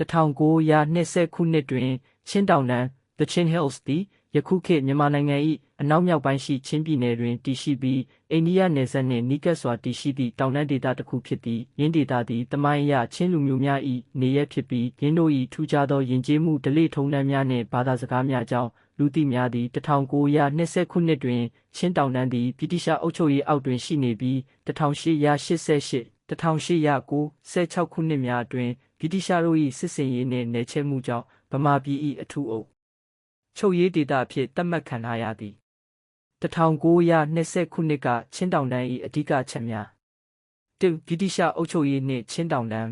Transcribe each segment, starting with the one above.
1920ခုနှစ်တွင် ချင်းတောင်တန်း The Chin Hills သည်ယခုခေတ်မြန်မာနိုင်ငံ၏အနောက်မြောက်ပိုင်းရှိချင်းပြည်နယ်တွင်တည်ရှိပြီးအိန္ဒိယနယ်စပ်နှင့်နီးကပ်စွာတည်ရှိသည့်တောင်တန်းဒေသတစ်ခုဖြစ်သည်ယင်းဒေသသည်တမိုင်းအရချင်းလူမျိုးများ၏နေရဖြစ်ပြီးယင်းတို့၏ထူးခြားသောယဉ်ကျေးမှုဓလေ့ထုံးတမ်းများနှင့်ဘာသာစကားများကြောင့်လူသိများသည့်1920ခုနှစ်တွင်ချင်းတောင်တန်းသည်ဗြိတိရှအုပ်ချုပ်ရေးအောက်တွင်ရှိနေပြီး1888 1896ခုနှစ်များအတွင်းဗြိတိရှတို့၏စစ်စင်ရေးနှင့်နယ်ချဲ့မှုကြောင့်ဗမာပြည်၏အထူးအုပ်ချုပ်ရေးဒေသအဖြစ်သတ်မှတ်ခံထားရသည်1920ခုနှစ်ကချင်းတောင်တန်း၏အဓိကချက်များ၁ဗြိတိရှအုပ်ချုပ်ရေးနှင့်ချင်းတောင်တန်း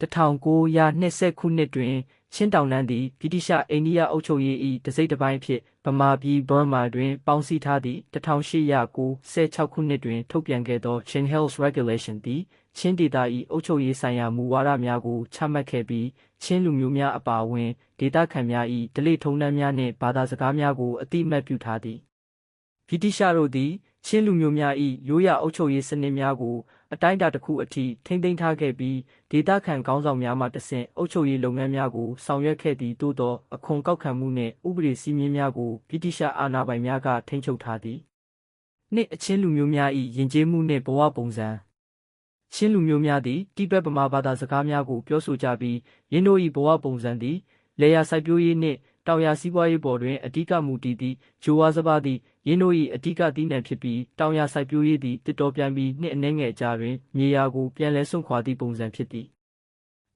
1920ခုနှစ်တွင် ချင်းတောင်တန်းသည်ဗြိတိရှအိန္ဒိယအုပ်ချုပ်ရေး၏တစိမ့်တစ်ပိုင်းဖြစ်ဗမာပြည်ဘရမာတွင် ပေါင်းစည်းထားသည့်1896ခုနှစ်တွင် ထုတ်ပြန်ခဲ့သော Chin Hills Regulation သည်ချင်းဒေသ၏အုပ်ချုပ်ရေးဆိုင်ရာမူဝါဒများကိုချမှတ်ခဲ့ပြီးချင်းလူမျိုးများအပါအဝင်ဒေသခံများ၏ဓလေ့ထုံးတမ်းများနှင့်ဘာသာစကားများကိုအတိအမှတ်ပြုထားသည် ဗြိတိရှတို့သည် ချင်းလူမျိုးများ၏ရိုးရာအုပ်ချုပ်ရေးစနစ်များကိုအတိုင်းအတာတစ်ခုအထိထိမ့်သိမ်းထားခဲ့ပြီးဒေသခံခေါင်းဆောင်များမှတဆင့်အုပ်ချုပ်ရေးလုပ်ငန်းများကိုဆောင်ရွက်ခဲ့သည်သို့သောအခွန်ကောက်ခံမှုနှင့်ဥပဒေစည်းမျဉ်းများကိုဗြိတိရှအာဏာပိုင်များကထိန်းချုပ်ထားသည်နှင့်အချင်းလူမျိုးများ၏ယဉ်ကျေးမှုနှင့်ဘဝပုံစံချင်းလူမျိုးများသည်တိဘက်ဗမာဘာသာစကားများကိုပြောဆိုကြပြီးယင်းတို့၏ဘဝပုံစံသည်လေယာစိုက်ပျိုးရေးနှင့် တောင်ယာစီးပွားရေးပေါ်တွင်အဓိကမူတည်သည့်ဂျိုဝါစပါးသည်ရင်းတို့၏အဓိကသီးနှံဖြစ်ပြီးတောင်ယာစိုက်ပျိုးရေးသည်တစ်တော်ပြန်ပြီးနှစ်အနည်းငယ်ကြာတွင်မြေယာကိုပြန်လည်ဆွန့်ခွာသည့်ပုံစံဖြစ်သည်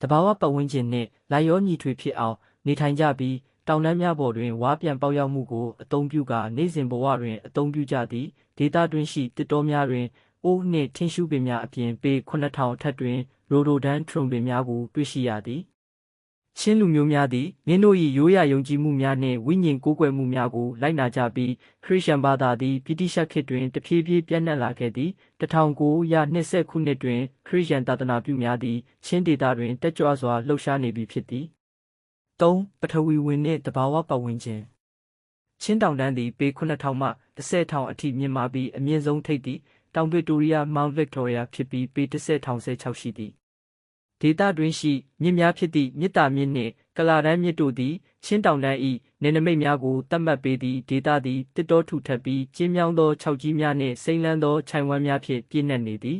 တဘာဝပတ်ဝန်းကျင်နှင့်လိုက်ရောညီထွေဖြစ်အောင်နေထိုင်ကြပြီးတောင်တန်းများပေါ်တွင်ဝါပြန်ပေါက်ရောက်မှုကိုအသုံးပြုကာနေစဉ်ဘဝတွင်အသုံးပြုကြသည့်ဒေတာတွင်ရှိတစ်တော်များတွင်အိုးနှင့်ထင်းရှူးပင်များအပြင်ပေ9000အထက်တွင်ရိုဒိုဒန်ထရွန်ပင်များကိုတွေ့ရှိရသည် ချင်းလူမျိုးများသည်မင်းတို့၏ရိုးရာယုံကြည်မှုများနှင့်ဝိညာဉ်ကိုးကွယ်မှုများကိုလိုက်နာကြပြီးခရစ်ယာန်ဘာသာသည်ဗြိတိရှခေတ်တွင်တဖြည်းဖြည်းပြန့်နှံ့လာခဲ့သည်1920ခုနှစ်တွင်ခရစ်ယာန်သာသနာပြုများသည်ချင်းဒေသတွင်တက်ကြွစွာလှုပ်ရှားနေပြီဖြစ်သည်3ပထဝီဝင်နှင့်တဘာဝပတ်ဝန်းကျင်ချင်းတောင်တန်းသည်ပေ9000မှ10000အထိမြင့်မာပြီးအမြင့်ဆုံးထိပ်သည့်တောင်ဗစ်တိုးရီးယားမောင်ဗစ်တိုးရီးယားဖြစ်ပြီးပေ10016ရှိသည် ဒေသတွင်းရှိမြစ်များဖြစ်သည့်မြစ်တာမြစ်နှင့်ကလာတန်းမြစ်တို့သည်ချင်းတောင်တန်း၏နေနမိတ်များကိုတတ်မှတ်ပေးသည့်ဒေသသည်တစ်တော်ထူထပ်ပြီးကျင်းမြောင်းသောခြောက်ကြီးများနှင့်စိမ့်လန်းသောခြိုင်ဝမ်းများဖြင့်ပြည့်နှက်နေသည်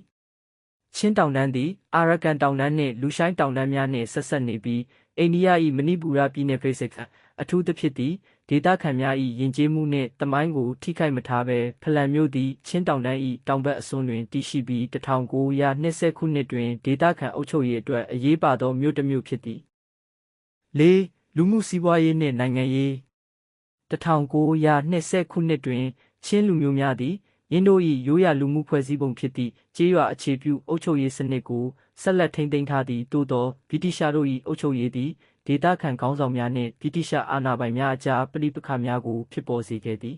ချင်းတောင်တန်းသည်အာရကန်တောင်တန်းနှင့်လူရှိုင်းတောင်တန်းများနှင့်ဆက်ဆက်နေပြီးအိန္ဒိယ၏မဏိပူရပြည်နယ်ဖိစိတ် အထူးသဖြင့်သည့်ဒေသခံများ၏ယဉ်ကျေးမှုနှင့်တမိုင်းကိုထိခိုက်မထားဘဲဖလန်မြို့သည်ချင်းတောင်တန်း၏တောင်ဘက်အစွန်းတွင်တည်ရှိပြီး1920ခုနှစ်တွင်ဒေသခံအုပ်ချုပ်ရေးအတွက်အရေးပါသောမြို့တစ်မြို့ဖြစ်သည်၄လူမှုစီးပွားရေးနှင့်နိုင်ငံရေး1920ခုနှစ်တွင်ချင်းလူမျိုးများသည် ယင်းတို့၏ရိုးရာလူမှုဖွဲ့စည်းပုံဖြစ်သည့်ကျေးရွာအခြေပြုအုပ်ချုပ်ရေးစနစ်ကိုဆက်လက်ထိန်းသိမ်းထားသည့်သို့သောဗြိတိရှတို့၏အုပ်ချုပ်ရေးသည်ဒေသခံခေါင်းဆောင်များနှင့်ဗြိတိရှအာဏာပိုင်များအကြားပဋိပက္ခများကိုဖြစ်ပေါ်စေခဲ့သည်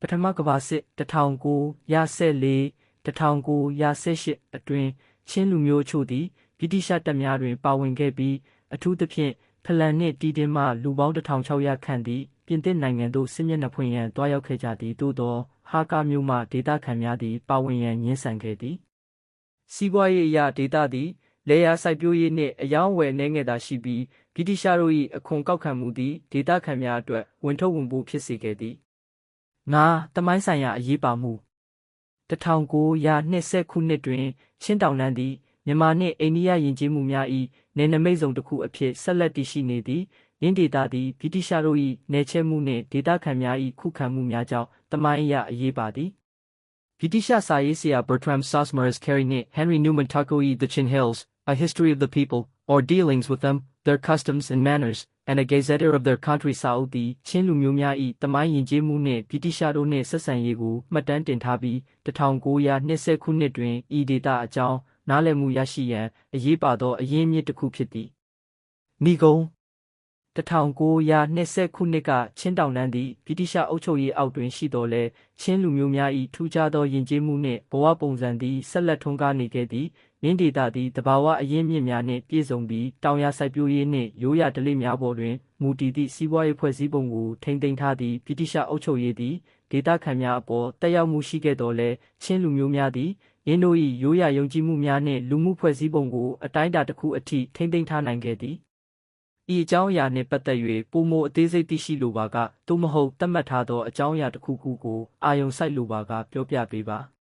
ပထမကမ္ဘာစစ်1914 1918အတွင်းချင်းလူမျိုးချို့သည်ဗြိတိရှတပ်များတွင်ပါဝင်ခဲ့ပြီးအထူးသဖြင့်ဖလန်နှင့်တီတင်မှလူပေါင်း1600ခန့်သည်ပြင်သစ်နိုင်ငံသို့စစ်မျက်နှာဖွင့်ရန်တွားရောက်ခဲ့ကြသည်သို့သော ဟာကာမျိုးမှဒေသခံများသည် ပါဝင်ရန်ညှင်းဆန်ခဲ့သည်စီးပွားရေးအရာဒေသသည်လေယာစိုက်ပျိုးရေးနှင့်အယောင်းဝယ်နှဲငယ်သာရှိပြီးဗြိတိရှတို့၏အခွန်ကောက်ခံမှုသည်ဒေသခံများအတွက်ဝန်ထုတ်ဝန်ပိုးဖြစ်စေခဲ့သည်ငါတမိုင်းဆိုင်ရာအရေးပါမှု1920ခုနှစ်တွင် ချင်းတောင်တန်းသည်မြန်မာနှင့်အိန္ဒိယယဉ်ကျေးမှုများ၏နယ်နိမိတ်စုံတစ်ခုအဖြစ်ဆက်လက်တည်ရှိနေသည် ရင်းဒေတာသည်ဗြိတိရှတို့၏နယ်ချဲ့မှုနှင့်ဒေသခံများ၏ခုခံမှုများကြောင့်တမိုင်းအရာအရေးပါသည်ဗြိတိရှစာရေးဆရာ Bertram Sosmaris Carey နှင့် Henry Newman Taco ၏ The Chin Hills A History of the People or Dealings with Them Their Customs and Manners and a Gazetteer of Their Country စာအုပ်သည်ချင်းလူမျိုးများ၏တမိုင်းယဉ်ကျေးမှုနှင့်ဗြိတိရှတို့နှင့်ဆက်ဆံရေးကိုမှတ်တမ်းတင်ထားပြီး1920ခုနှစ်တွင်ဤဒေတာအကြောင်းနားလည်မှုရရှိရန်အရေးပါသောအရင်းအမြစ်တစ်ခုဖြစ်သည်မိဂုံ 1920ခုနှစ်ကချင်းတောင်တန်းသည်ဗြိတိရှအုပ်ချုပ်ရေးအောက်တွင်ရှိတော်လဲချင်းလူမျိုးများ၏ထူးခြားသောယဉ်ကျေးမှုနှင့်ဘဝပုံစံသည်ဆက်လက်ထွန်းကားနေခဲ့သည်မြင်းဒေတာသည်တဘာဝအရင်းမြစ်များနှင့်ပြည့်စုံပြီးတောင်ယာစိုက်ပျိုးရေးနှင့်ရိုးရာဓလေ့များပေါ်တွင်မူတည်သည့်စီးပွားရေးဖွဲ့စည်းပုံကိုထိန်းသိမ်းထားသည့်ဗြိတိရှအုပ်ချုပ်ရေးသည်ဒေသခံများအပေါ်တက်ရောက်မှုရှိခဲ့တော်လဲချင်းလူမျိုးများသည်ယင်းတို့၏ရိုးရာယုံကြည်မှုများနှင့်လူမှုဖွဲ့စည်းပုံကိုအတိုင်းအတာတစ်ခုအထိထိမ့်သိမ်းထားနိုင်ခဲ့သည် ဤအကြောင်းအရာနှင့်ပတ်သက်၍ပုံမအသေးစိတ်သိရှိလိုပါကသို့မဟုတ်သတ်မှတ်ထားသောအကြောင်းအရာတစ်ခုခုကိုအာယုံစိုက်လိုပါကပြောပြပေးပါ